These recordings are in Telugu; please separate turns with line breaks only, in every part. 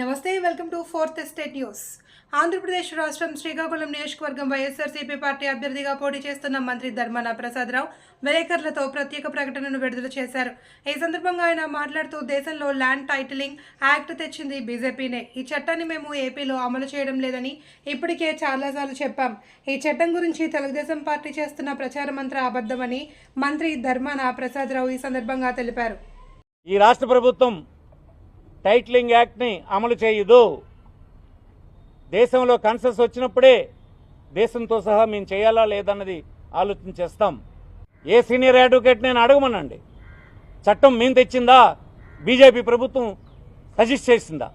నమస్తే welcome to fourth estate news. Andhra Pradesh రాష్ట్రం శ్రీకాకుళం నియోజకవర్గం వైఎస్ఆర్సీపీ పార్టీ అభ్యర్థిగా పోటీ చేస్తున్న మంత్రి ధర్మాన ప్రసాదరావు విలేకరులతో ప్రత్యేక ప్రకటనను విడుదల చేశారు. ఈ సందర్భంగా ఆయన మాట్లాడుతూ దేశంలో ల్యాండ్ టైటిలింగ్ యాక్ట్ తెచ్చింది బీజేపీనే. ఈ చట్టాన్ని మేము ఏపీలో అమలు చేయడం లేదని ఇప్పటికే చాలాసార్లు చెప్పాం. ఈ చట్టం గురించి తెలుగుదేశం పార్టీ చేస్తున్న ప్రచారం అంతా అబద్ధమని మంత్రి ధర్మాన ప్రసాదరావు ఈ సందర్భంగా తెలిపారు.
ఈ రాష్ట్ర ప్రభుత్వం టైట్లింగ్ యాక్ట్ని అమలు చేయదు. దేశంలో కన్సెస్ వచ్చినప్పుడే దేశంతో సహా మేము చేయాలా లేదన్నది ఆలోచన చేస్తాం. ఏ సీనియర్ అడ్వకేట్ నేను అడగమనండి. చట్టం మేము తెచ్చిందా? బీజేపీ ప్రభుత్వం సజెస్ట్ చేసిందా?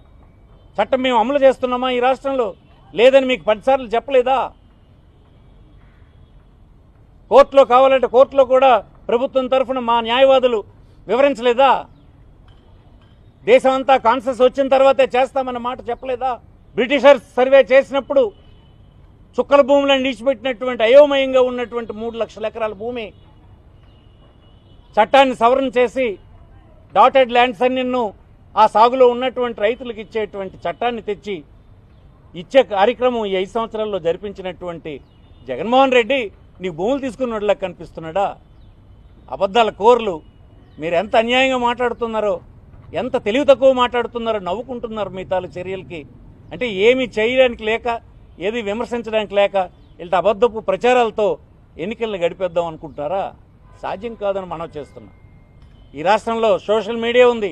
చట్టం మేము అమలు చేస్తున్నామా ఈ రాష్ట్రంలో? లేదని మీకు పదిసార్లు చెప్పలేదా? కోర్టులో కావాలంటే కోర్టులో కూడా ప్రభుత్వం తరఫున మా న్యాయవాదులు వివరించలేదా? దేశం అంతా కాన్సెస్ వచ్చిన తర్వాతే చేస్తామన్న మాట చెప్పలేదా? బ్రిటిషర్స్ సర్వే చేసినప్పుడు చుక్కల భూములను నిలిచిపెట్టినటువంటి అయోమయంగా ఉన్నటువంటి మూడు లక్షల ఎకరాల భూమి చట్టాన్ని సవరణ చేసి డాటెడ్ ల్యాండ్స్ అన్నిన్ను ఆ సాగులో ఉన్నటువంటి రైతులకు ఇచ్చేటువంటి చట్టాన్ని తెచ్చి ఇచ్చే కార్యక్రమం ఈ ఐదు సంవత్సరాల్లో జరిపించినటువంటి జగన్మోహన్ రెడ్డి నీ భూములు తీసుకున్నట్లా కనిపిస్తున్నాడా? అబద్ధాల కోర్లు మీరు ఎంత అన్యాయంగా మాట్లాడుతున్నారో ఎంత తెలివి తక్కువ మాట్లాడుతున్నారో నవ్వుకుంటున్నారు మీ చర్యలకి. అంటే ఏమి చేయడానికి లేక ఏది విమర్శించడానికి లేక ఇలాంటి అబద్ధపు ప్రచారాలతో ఎన్నికలను గడిపేద్దాం అనుకుంటున్నారా? సాధ్యం కాదని మనం చేస్తున్నాం. ఈ రాష్ట్రంలో సోషల్ మీడియా ఉంది.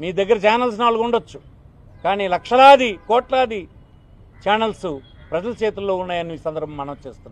మీ దగ్గర ఛానల్స్ నాలుగు ఉండొచ్చు. కానీ లక్షలాది కోట్లాది ఛానల్స్ ప్రజల చేతుల్లో ఉన్నాయని సందర్భం మనం చేస్తున్నాం.